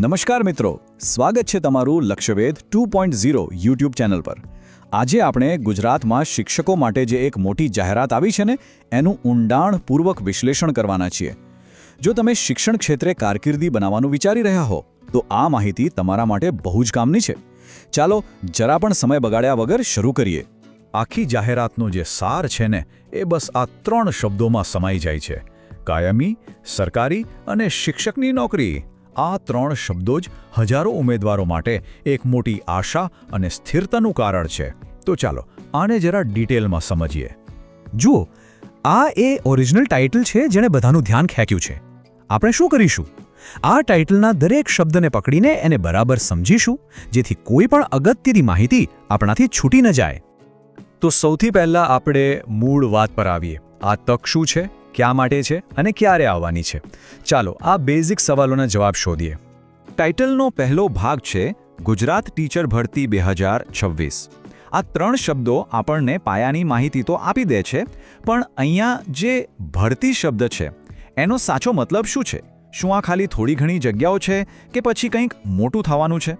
નમસ્કાર મિત્રો, સ્વાગત છે તમારું Lakshyavedh two point zero YouTube channel પર. આજે આપણે ગુજરાતમાં શિક્ષકો માટે જે એક મોટી જાહેરાત આવી છે ને, એનું ઊંડાણપૂર્વક વિશ્લેષણ કરવાના છીએ. જો તમે શિક્ષણ ક્ષેત્રે કારકિર્દી બનાવવાનું વિચારી રહ્યા હો, તો આ માહિતી તમારા માટે બહુ જ કામની છે. ચાલો, જરા પણ સમય બગાડ્યા વગર શરૂ કરીએ. આખી જાહેરાતનો જે સાર છે ને, એ બસ આ ત્રણ શબ્દોમાં સમાઈ જાય છે. કાયમી, સરકારી અને શિક્ષકની નોકરી. આ ત્રણ શબ્દો જ હજારો ઉમેદવારો માટે એક મોટી આશા અને સ્થિરતાનું કારણ છે. તો ચાલો, આને જરા ડિટેલમાં સમજીએ. જુઓ, આ એ ઓરિજિનલ ટાઇટલ છે જેણે બધાનું ધ્યાન ખેંચ્યું છે. આપણે શું કરીશું? આ ટાઇટલના દરેક શબ્દને પકડીને એને બરાબર સમજીશું, જેથી કોઈ પણ અગત્યની માહિતી આપણાથી છૂટી ન જાય. તો સૌથી પહેલાં આપણે મૂળ વાત પર આવીએ. આ તક શું છે? ક્યાં માટે છે અને ક્યારે આવવાની છે? ચાલો આ બેઝિક સવાલોના જવાબ શોધીએ. ટાઇટલનો પહેલો ભાગ છે, ગુજરાત ટીચર ભરતી બે હજાર છવ્વીસ. આ ત્રણ શબ્દો આપણને પાયાની માહિતી તો આપી દે છે, પણ અહીંયા જે ભરતી શબ્દ છે, એનો સાચો મતલબ શું છે? શું આ ખાલી થોડી ઘણી જગ્યાઓ છે કે પછી કંઈક મોટું થવાનું છે?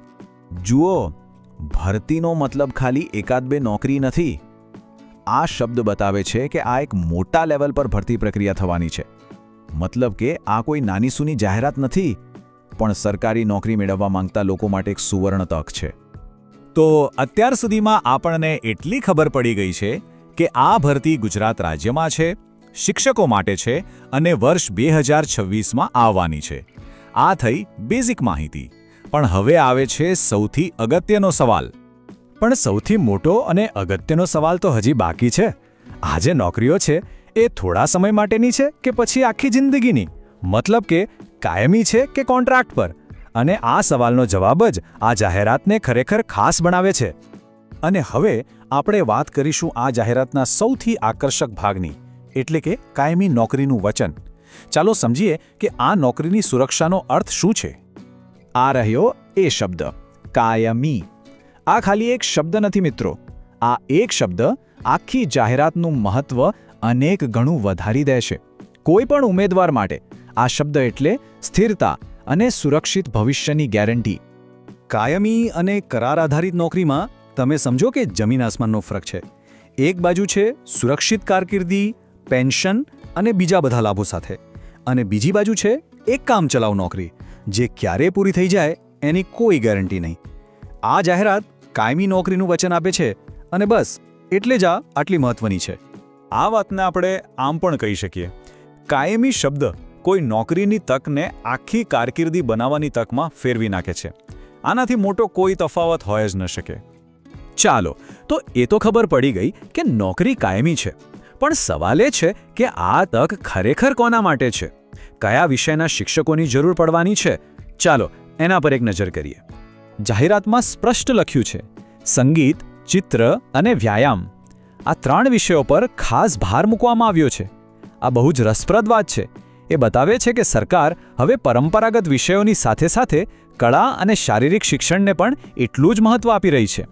જુઓ, ભરતીનો મતલબ ખાલી એકાદ બે નોકરી નથી આ શબ્દ બતાવે છે કે આ એક મોટા લેવલ પર ભરતી પ્રક્રિયા થવાની છે. મતલબ કે આ કોઈ નાની સૂની જાહેરાત નથી, પણ સરકારી નોકરી મેળવવા માંગતા લોકો માટે એક સુવર્ણ તક છે. તો અત્યાર સુધીમાં આપણને એટલી ખબર પડી ગઈ છે કે આ ભરતી ગુજરાત રાજ્યમાં છે, શિક્ષકો માટે છે અને વર્ષ બે હજાર છવ્વીસમાં આવવાની છે. આ થઈ બેઝિક માહિતી. પણ હવે આવે છે સૌથી અગત્યનો સવાલ. પણ સૌથી મોટો અને અગત્યનો સવાલ તો હજી બાકી છે. આ જે નોકરીઓ છે એ થોડા સમય માટેની છે કે પછી આખી જિંદગીની? મતલબ કે કાયમી છે કે કોન્ટ્રાક્ટ પર? અને આ સવાલનો જવાબ જ આ જાહેરાતને ખરેખર ખાસ બનાવે છે. અને હવે આપણે વાત કરીશું આ જાહેરાતના સૌથી આકર્ષક ભાગની, એટલે કે કાયમી નોકરીનું વચન. ચાલો સમજીએ કે આ નોકરીની સુરક્ષાનો અર્થ શું છે? આ રહ્યો એ શબ્દ, કાયમી. આ ખાલી એક શબ્દ નથી મિત્રો. આ એક શબ્દ આખી જાહેરાતનું મહત્વ અનેક ગણું વધારી દે છે. કોઈ પણ ઉમેદવાર માટે આ શબ્દ એટલે સ્થિરતા અને સુરક્ષિત ભવિષ્યની ગેરંટી. કાયમી અને કરાર આધારિત નોકરીમાં તમે સમજો કે જમીન આસમાનનો ફરક છે. એક બાજુ છે સુરક્ષિત કારકિર્દી, પેન્શન અને બીજા બધા લાભો સાથે. અને બીજી બાજુ છે એક કામચલાઉ નોકરી, જે ક્યારે પૂરી થઈ જાય એની કોઈ ગેરંટી નહીં. આ જાહેરાત કાયમી નોકરીનું વચન આપે છે અને બસ, એટલે જ આ આટલી મહત્વની છે. આ વાતને આપણે આમ પણ કહી શકીએ. કાયમી શબ્દ કોઈ નોકરીની તકને આખી કારકિર્દી બનાવવાની તકમાં ફેરવી નાખે છે. આનાથી મોટો કોઈ તફાવત હોય જ ન શકે. ચાલો, તો એ તો ખબર પડી ગઈ કે નોકરી કાયમી છે. પણ સવાલ એ છે કે આ તક ખરેખર કોના માટે છે? કયા વિષયના શિક્ષકોની જરૂર પડવાની છે? ચાલો, એના પર એક નજર કરીએ. જાહેરાતમાં સ્પષ્ટ લખ્યું છે, સંગીત, ચિત્ર અને વ્યાયામ. આ ત્રણ વિષયો પર ખાસ ભાર મૂકવામાં આવ્યો છે. આ બહુ જ રસપ્રદ વાત છે. એ બતાવે છે કે સરકાર હવે પરંપરાગત વિષયોની સાથે સાથે કળા અને શારીરિક શિક્ષણને પણ એટલું જ મહત્વ આપી રહી છે.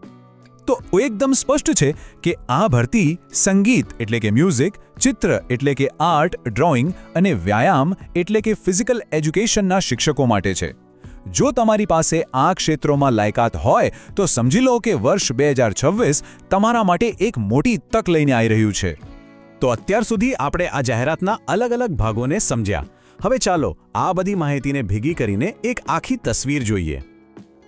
તો એકદમ સ્પષ્ટ છે કે આ ભરતી સંગીત એટલે કે મ્યુઝિક, ચિત્ર એટલે કે આર્ટ, ડ્રોઈંગ અને વ્યાયામ એટલે કે ફિઝિકલ એજ્યુકેશનના શિક્ષકો માટે છે. જો તમારી પાસે આ ક્ષેત્રોમાં લાયકાત હોય, તો સમજી લો કે વર્ષ બે હજાર છવ્વીસ તમારા માટે એક મોટી તક લઈને આવી રહ્યું છે. તો અત્યાર સુધી આપણે આ જાહેરાતના અલગ અલગ ભાગોને સમજ્યા. હવે ચાલો આ બધી માહિતીને ભેગી કરીને એક આખી તસવીર જોઈએ.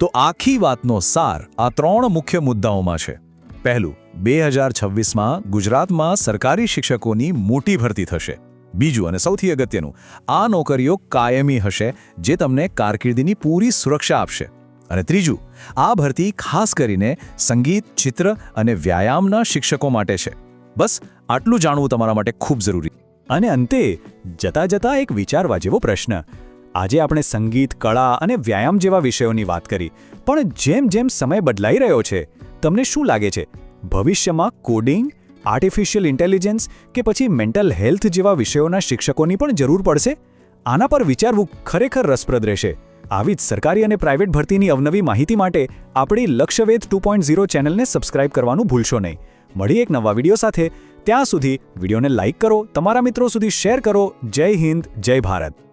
તો આખી વાતનો સાર આ ત્રણ મુખ્ય મુદ્દાઓમાં છે. પહેલું, બે હજાર છવ્વીસમાં ગુજરાતમાં સરકારી શિક્ષકોની મોટી ભરતી થશે. બીજું અને સૌથી અગત્યનું, આ નોકરીઓ કાયમી હશે જે તમને કારકિર્દીની પૂરી સુરક્ષા આપશે. અને ત્રીજું, આ ભરતી ખાસ કરીને સંગીત, ચિત્ર અને વ્યાયામના શિક્ષકો માટે છે. બસ, આટલું જાણવું તમારા માટે ખૂબ જરૂરી. અને અંતે, જતા જતા એક વિચારવા જેવો પ્રશ્ન. આજે આપણે સંગીત, કળા અને વ્યાયામ જેવા વિષયોની વાત કરી, પણ જેમ જેમ સમય બદલાઈ રહ્યો છે, તમને શું લાગે છે? ભવિષ્યમાં કોડિંગ આર્ટિફિશિયલ ઇન્ટેલિજન્સ કે પછી મેન્ટલ હેલ્થ જેવા વિષયોના શિક્ષકોની પણ જરૂર પડશે? આના પર વિચારવું ખરેખર રસપ્રદ રહેશે. આવી જ સરકારી અને પ્રાઇવેટ ભરતીની અવનવી માહિતી માટે આપણી લક્ષ્યવેધ ટુ પોઈન્ટ ઝીરો ચેનલને સબસ્ક્રાઇબ કરવાનું ભૂલશો નહીં. મળી એક નવા વીડિયો સાથે. ત્યાં સુધી વિડીયોને લાઇક કરો, તમારા મિત્રો સુધી શેર કરો. જય હિન્દ, જય ભારત.